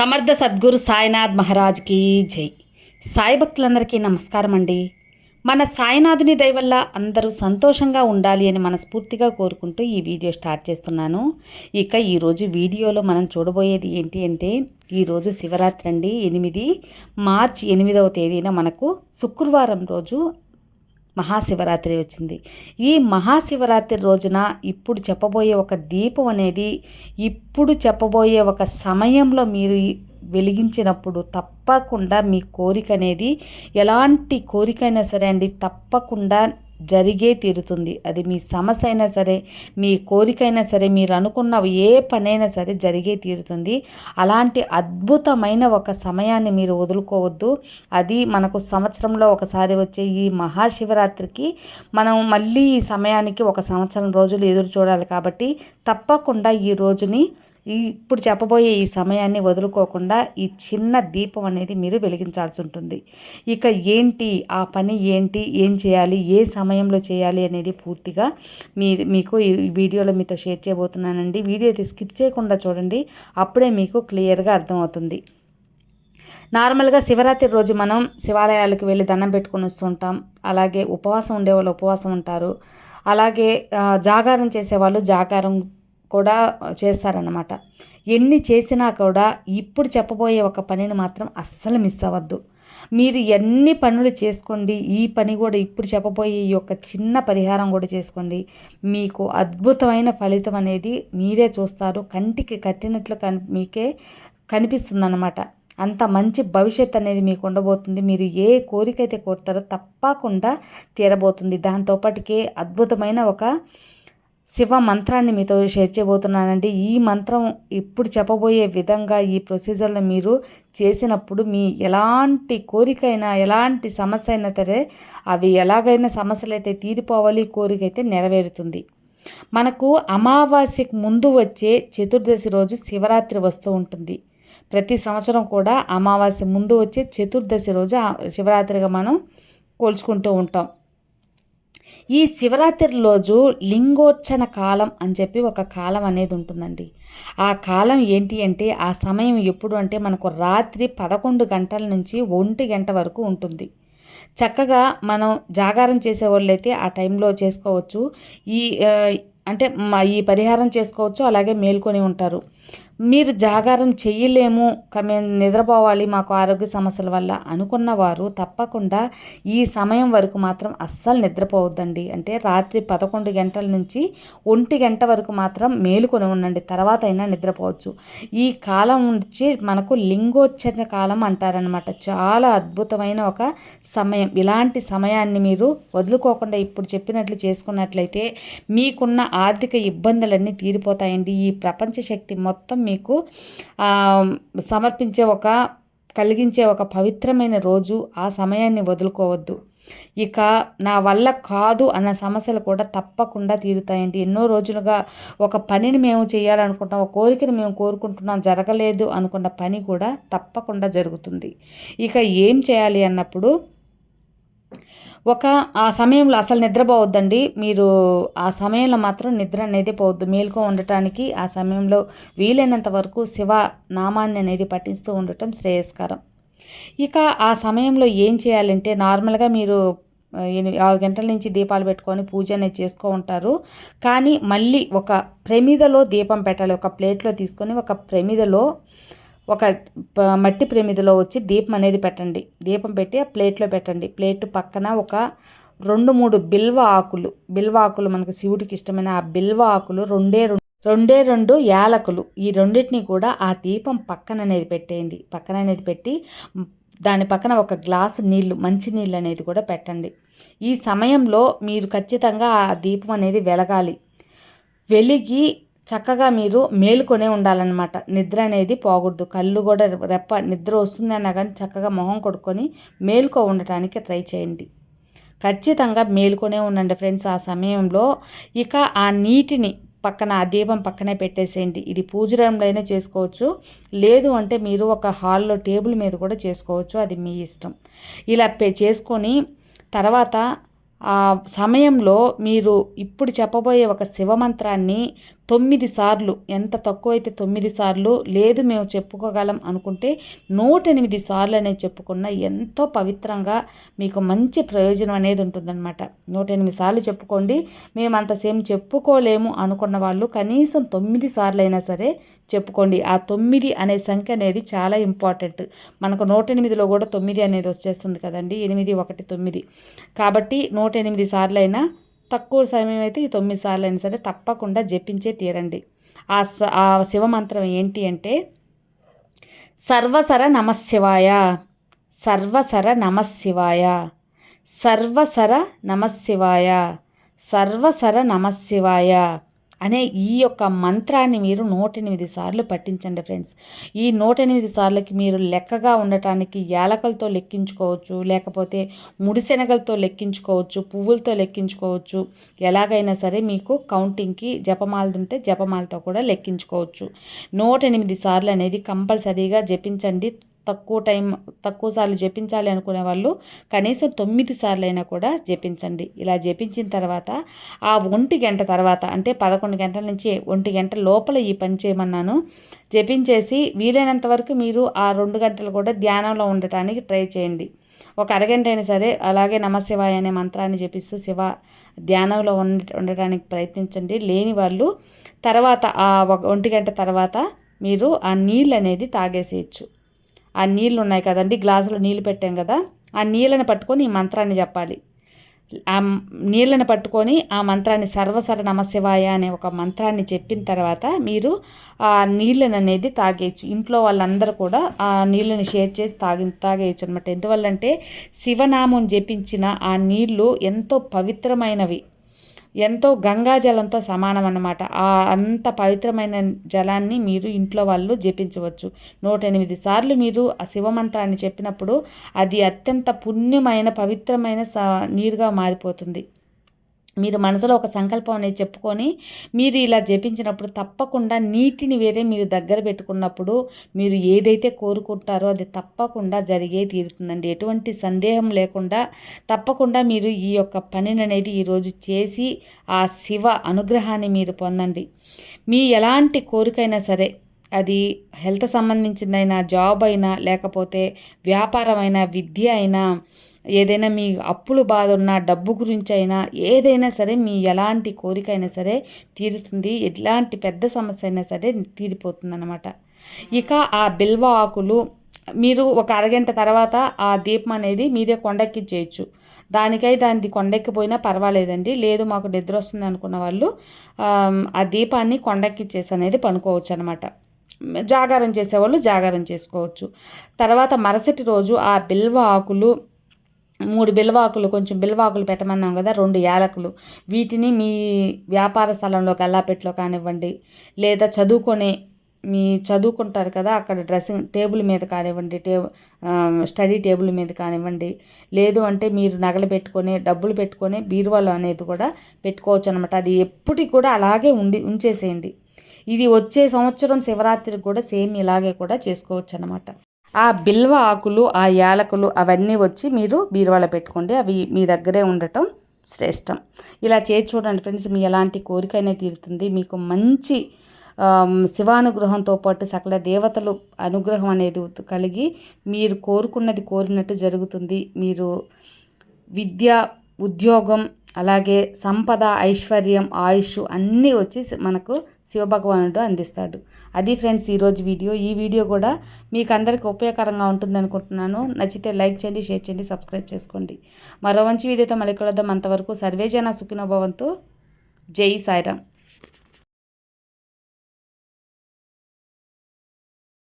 సమర్థ సద్గురు సాయినాథ్ మహారాజ్కి జై. సాయి భక్తులందరికీ నమస్కారం అండి మన సాయినాథుని దయ వల్ల అందరూ సంతోషంగా ఉండాలి అని మనస్ఫూర్తిగా కోరుకుంటూ ఈ వీడియో స్టార్ట్ చేస్తున్నాను. ఇక ఈరోజు వీడియోలో మనం చూడబోయేది ఏంటి అంటే ఈరోజు శివరాత్రి అండి ఎనిమిది. మార్చి ఎనిమిదవ తేదీన మనకు శుక్రవారం రోజు మహాశివరాత్రి వచ్చింది. ఈ మహాశివరాత్రి రోజున ఇప్పుడు చెప్పబోయే ఒక దీపం అనేది ఇప్పుడు చెప్పబోయే ఒక సమయంలో మీరు వెలిగించినప్పుడు తప్పకుండా మీ కోరిక అనేది ఎలాంటి కోరికైనా సరే అండి తప్పకుండా జరిగే తీరుతుంది. అది మీ సమస్య అయినా సరే మీ కోరికైనా సరే మీరు అనుకున్న ఏ పనైనా సరే జరిగే తీరుతుంది. అలాంటి అద్భుతమైన ఒక సమయాన్ని మీరు వదులుకోవద్దు. అది మనకు సంవత్సరంలో ఒకసారి వచ్చే ఈ మహాశివరాత్రికి మనం మళ్ళీ ఈ సమయానికి ఒక సంవత్సరం రోజులు ఎదురు చూడాలి కాబట్టి తప్పకుండా ఈ రోజుని ఇప్పుడు చెప్పబోయే ఈ సమయాన్ని వదులుకోకుండా ఈ చిన్న దీపం అనేది మీరు వెలిగించాల్సి ఉంటుంది. ఇక ఏంటి? ఆ పని ఏంటి? ఏం చేయాలి? ఏ సమయంలో చేయాలి అనేది పూర్తిగా మీ మీకు ఈ వీడియోలో మీతో షేర్ చేయబోతున్నానండి. వీడియో అయితే స్కిప్ చేయకుండా చూడండి. అప్పుడే మీకు క్లియర్గా అర్థమవుతుంది. నార్మల్గా శివరాత్రి రోజు మనం శివాలయాలకు వెళ్ళి దండం పెట్టుకొని వస్తుంటాం అలాగే ఉపవాసం ఉండేవాళ్ళు ఉపవాసం ఉంటారు. అలాగే జాగారం చేసేవాళ్ళు జాగారం కూడా చేస్తారన్నమాట. ఎన్ని చేసినా కూడా ఇప్పుడు చెప్పబోయే ఒక పనిని మాత్రం అస్సలు మిస్ అవ్వద్దు. మీరు ఎన్ని పనులు చేసుకోండి ఈ పని కూడా ఇప్పుడు చెప్పబోయే ఈ యొక్క చిన్న పరిహారం కూడా చేసుకోండి. మీకు అద్భుతమైన ఫలితం అనేది మీరే చూస్తారు. కంటికి కట్టినట్లు కని మీకే కనిపిస్తుందన్నమాట. అంత మంచి భవిష్యత్ అనేది మీకు ఉండబోతుంది. మీరు ఏ కోరిక అయితే కోరుతారో తప్పకుండా తీరబోతుంది. దాంతోపాటుకే అద్భుతమైన ఒక శివ మంత్రాన్ని మీతో షేర్ చేయబోతున్నానండి. ఈ మంత్రం ఇప్పుడు చెప్పబోయే విధంగా ఈ ప్రొసీజర్లో మీరు చేసినప్పుడు మీ ఎలాంటి కోరికైనా ఎలాంటి సమస్య అయినా సరే అవి ఎలాగైనా సమస్యలు అయితే తీరిపోవాలి కోరిక అయితే నెరవేరుతుంది. మనకు అమావాస్యకు ముందు వచ్చే చతుర్దశి రోజు శివరాత్రి వస్తూ ఉంటుంది. ప్రతి సంవత్సరం కూడా అమావాస్య ముందు వచ్చే చతుర్దశి రోజు శివరాత్రిగా మనం కోల్చుకుంటూ ఉంటాం. ఈ శివరాత్రి రోజు లింగోచ్చన కాలం అని చెప్పి ఒక కాలం అనేది ఉంటుందండి. ఆ కాలం ఏంటి అంటే ఆ సమయం ఎప్పుడు అంటే మనకు రాత్రి పదకొండు గంటల నుంచి ఒంటి గంట వరకు ఉంటుంది. చక్కగా మనం జాగారం చేసేవాళ్ళైతే ఆ టైంలో చేసుకోవచ్చు. ఈ అంటే ఈ పరిహారం చేసుకోవచ్చు అలాగే మేల్కొని ఉంటారు. మీరు జాగారం చెయ్యలేము మేము నిద్రపోవాలి మాకు ఆరోగ్య సమస్యల వల్ల అనుకున్న వారు తప్పకుండా ఈ సమయం వరకు మాత్రం అస్సలు నిద్రపోవద్దండి. అంటే రాత్రి పదకొండు గంటల నుంచి ఒంటి గంట వరకు మాత్రం మేలుకొని ఉండండి. తర్వాత అయినా నిద్రపోవచ్చు. ఈ కాలం నుంచి మనకు లింగోచ్చరణ కాలం అంటారనమాట చాలా అద్భుతమైన ఒక సమయం. ఇలాంటి సమయాన్ని మీరు వదులుకోకుండా ఇప్పుడు చెప్పినట్లు చేసుకున్నట్లయితే మీకున్న ఆర్థిక ఇబ్బందులన్నీ తీరిపోతాయండి. ఈ ప్రపంచ శక్తి మొత్తం మీకు సమర్పించే ఒక కలిగించే ఒక పవిత్రమైన రోజు ఆ సమయాన్ని వదులుకోవద్దు. ఇక నా వల్ల కాదు అన్న సమస్యలు కూడా తప్పకుండా తీరుతాయండి. ఎన్నో రోజులుగా ఒక పనిని మేము చేయాలనుకుంటాం ఒక కోరికను మేము కోరుకుంటున్నాం జరగలేదు అనుకున్న పని కూడా తప్పకుండా జరుగుతుంది. ఇక ఏం చేయాలి అన్నప్పుడు ఒక ఆ సమయంలో అసలు నిద్రపోవద్దండి. మీరు ఆ సమయంలో మాత్రం నిద్ర అనేది పోవద్దు. మేల్కో ఉండటానికి ఆ సమయంలో వీలైనంత వరకు శివ నామాన్ని అనేది పఠిస్తూ ఉండటం శ్రేయస్కరం. ఇక ఆ సమయంలో ఏం చేయాలంటే నార్మల్గా మీరు ఆరు గంటల నుంచి దీపాలు పెట్టుకొని పూజ అనేది చేసుకో ఉంటారు. కానీ మళ్ళీ ఒక ప్రమిదలో దీపం పెట్టాలి. ఒక ప్లేట్లో తీసుకొని ఒక ప్రమిదలో ఒక మట్టి ప్రమిదిలో వచ్చి దీపం అనేది పెట్టండి. దీపం పెట్టి ఆ ప్లేట్లో పెట్టండి. ప్లేట్ పక్కన ఒక రెండు మూడు బిల్వ ఆకులు. బిల్వ ఆకులు మనకు శివుడికి ఇష్టమైన ఆ బిల్వ ఆకులు రెండే రెండే రెండు యాలకులు. ఈ రెండింటిని కూడా ఆ దీపం పక్కన అనేది పెట్టేయండి. పక్కన అనేది పెట్టి దాని పక్కన ఒక గ్లాసు నీళ్ళు మంచి నీళ్ళు అనేది కూడా పెట్టండి. ఈ సమయంలో మీరు ఖచ్చితంగా ఆ దీపం అనేది వెలగాలి. వెలిగి చక్కగా మీరు మేలుకొనే ఉండాలన్నమాట. నిద్ర అనేది పోకూడదు కళ్ళు కూడా రెప్ప నిద్ర వస్తుంది అన్నా కానీ చక్కగా మొహం కొడుకొని మేలుకో ఉండటానికి ట్రై చేయండి. ఖచ్చితంగా మేలుకొనే ఉండండి ఫ్రెండ్స్ ఆ సమయంలో. ఇక ఆ నీటిని పక్కన ఆ దీపం పక్కనే పెట్టేసేయండి. ఇది పూజ అయినా చేసుకోవచ్చు. లేదు అంటే మీరు ఒక హాల్లో టేబుల్ మీద కూడా చేసుకోవచ్చు. అది మీ ఇష్టం. ఇలా చేసుకొని తర్వాత ఆ సమయంలో మీరు ఇప్పుడు చెప్పబోయే ఒక శివమంత్రాన్ని తొమ్మిది సార్లు ఎంత తక్కువైతే తొమ్మిది సార్లు లేదు మేము చెప్పుకోగలం అనుకుంటే నూట ఎనిమిది సార్లు అనేది చెప్పుకున్న ఎంతో పవిత్రంగా మీకు మంచి ప్రయోజనం అనేది ఉంటుందన్నమాట. నూట ఎనిమిది సార్లు చెప్పుకోండి మేము అంత సేమ్ చెప్పుకోలేము అనుకున్న వాళ్ళు కనీసం తొమ్మిది సార్లు అయినా సరే చెప్పుకోండి. ఆ తొమ్మిది అనే సంఖ్య అనేది చాలా ఇంపార్టెంట్. మనకు నూట ఎనిమిదిలో కూడా తొమ్మిది అనేది వచ్చేస్తుంది కదండి ఎనిమిది ఒకటి తొమ్మిది. కాబట్టి నూట ఎనిమిది సార్లు అయినా తక్కువ సమయం అయితే ఈ తొమ్మిది సార్లు అయినా సరే తప్పకుండా జపించే తీరండి. ఆ స ఆ శివమంత్రం ఏంటి అంటే సర్వసర నమశివాయ సర్వసర నమశివాయ సర్వసర నమశివాయ సర్వసర నమశివాయ అనే ఈ యొక్క మంత్రాన్ని మీరు నూట ఎనిమిది సార్లు పట్టించండి ఫ్రెండ్స్. ఈ నూట ఎనిమిది సార్లకి మీరు లెక్కగా ఉండటానికి యాలకలతో లెక్కించుకోవచ్చు లేకపోతే ముడిశెనగలతో లెక్కించుకోవచ్చు పువ్వులతో లెక్కించుకోవచ్చు. ఎలాగైనా సరే మీకు కౌంటింగ్కి జపమాలది ఉంటే జపమాలతో కూడా లెక్కించుకోవచ్చు. నూట ఎనిమిది సార్లు అనేది కంపల్సరీగా జపించండి. తక్కువ టైం తక్కువ సార్లు జపించాలి అనుకునే వాళ్ళు కనీసం తొమ్మిది సార్లు అయినా కూడా జపించండి. ఇలా జపించిన తర్వాత ఆ ఒంటి గంట తర్వాత అంటే పదకొండు గంటల నుంచి ఒంటి గంట లోపల ఈ పని చేయమన్నాను. జపించేసి వీలైనంత వరకు మీరు ఆ రెండు గంటలు కూడా ధ్యానంలో ఉండటానికి ట్రై చేయండి. ఒక అరగంట అయినా సరే అలాగే నమశివాయ అనే మంత్రాన్ని జపిస్తూ శివ ధ్యానంలో ఉండ ఉండటానికి ప్రయత్నించండి. లేని వాళ్ళు తర్వాత ఆ ఒంటి గంట తర్వాత మీరు ఆ నీళ్ళు అనేది తాగేసేయచ్చు. ఆ నీళ్ళు ఉన్నాయి కదండి గ్లాసులో నీళ్ళు పెట్టాం కదా ఆ నీళ్ళని పట్టుకొని ఈ మంత్రాన్ని చెప్పాలి. ఆ నీళ్ళని పట్టుకొని ఆ మంత్రాన్ని సర్వసర నమశివాయ అనే ఒక మంత్రాన్ని చెప్పిన తర్వాత మీరు ఆ నీళ్ళని అనేది తాగేయచ్చు. ఇంట్లో వాళ్ళందరూ కూడా ఆ నీళ్ళని షేర్ చేసి తాగి తాగేయచ్చు అనమాట ఎందువల్లంటే శివనామం జపించిన ఆ నీళ్ళు ఎంతో పవిత్రమైనవి. ఎంతో గంగా జలంతో సమానం అన్నమాట. ఆ అంత పవిత్రమైన జలాన్ని మీరు ఇంట్లో వాళ్ళు జపించవచ్చు. నూట ఎనిమిది సార్లు మీరు ఆ శివమంత్రాన్ని చెప్పినప్పుడు అది అత్యంత పుణ్యమైన పవిత్రమైన స నీరుగా మారిపోతుంది. మీరు మనసులో ఒక సంకల్పం అనేది చెప్పుకొని మీరు ఇలా జపించినప్పుడు తప్పకుండా నీటిని వేరే మీరు దగ్గర పెట్టుకున్నప్పుడు మీరు ఏదైతే కోరుకుంటారో అది తప్పకుండా జరిగే తీరుతుందండి. ఎటువంటి సందేహం లేకుండా తప్పకుండా మీరు ఈ యొక్క పనిని అనేది ఈరోజు చేసి ఆ శివ అనుగ్రహాన్ని మీరు పొందండి. మీ ఎలాంటి కోరికైనా సరే అది హెల్త్ సంబంధించిందైనా జాబ్ అయినా లేకపోతే వ్యాపారమైనా విద్య అయినా ఏదైనా మీ అప్పులు బాధ ఉన్నా డబ్బు గురించి అయినా ఏదైనా సరే మీ ఎలాంటి కోరిక అయినా సరే తీరుతుంది. ఎలాంటి పెద్ద సమస్య అయినా సరే తీరిపోతుంది అనమాట ఇక ఆ బిల్వ ఆకులు మీరు ఒక అరగంట తర్వాత ఆ దీపం అనేది మీరే కొండెక్కించేయచ్చు దానికై దానిది కొండెక్కిపోయినా పర్వాలేదండి. లేదు మాకు నిద్ర వస్తుంది అనుకున్న వాళ్ళు ఆ దీపాన్ని కొండెక్కిచ్చేసి అనేది పనుకోవచ్చు అనమాట జాగారం చేసేవాళ్ళు జాగారం చేసుకోవచ్చు. తర్వాత మరుసటి రోజు ఆ బిల్వ ఆకులు మూడు బిల్వాకులు కొంచెం బిల్వాకులు పెట్టమన్నాం కదా రెండు యాలకులు. వీటిని మీ వ్యాపార స్థలంలో గల్లాపెట్లో కానివ్వండి లేదా చదువుకునే మీ చదువుకుంటారు కదా అక్కడ డ్రెస్సింగ్ టేబుల్ మీద కానివ్వండి టే స్టడీ టేబుల్ మీద కానివ్వండి లేదు అంటే మీరు నగలు పెట్టుకొని డబ్బులు పెట్టుకొని బీరువాలో అనేది కూడా పెట్టుకోవచ్చు అనమాట అది ఎప్పటికి కూడా అలాగే ఉండి ఉంచేసేయండి. ఇది వచ్చే సంవత్సరం శివరాత్రికి కూడా సేమ్ ఇలాగే కూడా చేసుకోవచ్చు అనమాట ఆ బిల్వ ఆకులు ఆ యాలకులు అవన్నీ వచ్చి మీరు బీరువాలో పెట్టుకోండి. అవి మీ దగ్గరే ఉండటం శ్రేష్టం. ఇలా చేసి చూడండి ఫ్రెండ్స్ మీ ఎలాంటి కోరికైనా తీరుతుంది. మీకు మంచి శివానుగ్రహంతో పాటు సకల దేవతలు అనుగ్రహం అనేది కలిగి మీరు కోరుకున్నది కోరినట్టు జరుగుతుంది. మీరు విద్య ఉద్యోగం అలాగే సంపద ఐశ్వర్యం ఆయుష్ అన్నీ వచ్చి మనకు శివభగవానుడు అందిస్తాడు. అది ఫ్రెండ్స్ ఈరోజు వీడియో. ఈ వీడియో కూడా మీకు అందరికీ ఉపయోగకరంగా ఉంటుంది అనుకుంటున్నాను నచ్చితే లైక్ చేయండి షేర్ చేయండి సబ్స్క్రైబ్ చేసుకోండి. మరో మంచి వీడియోతో మళ్ళీ కలుద్దాం. అంతవరకు సర్వేజన సుఖినోభవంతో జై సాయిరామ్.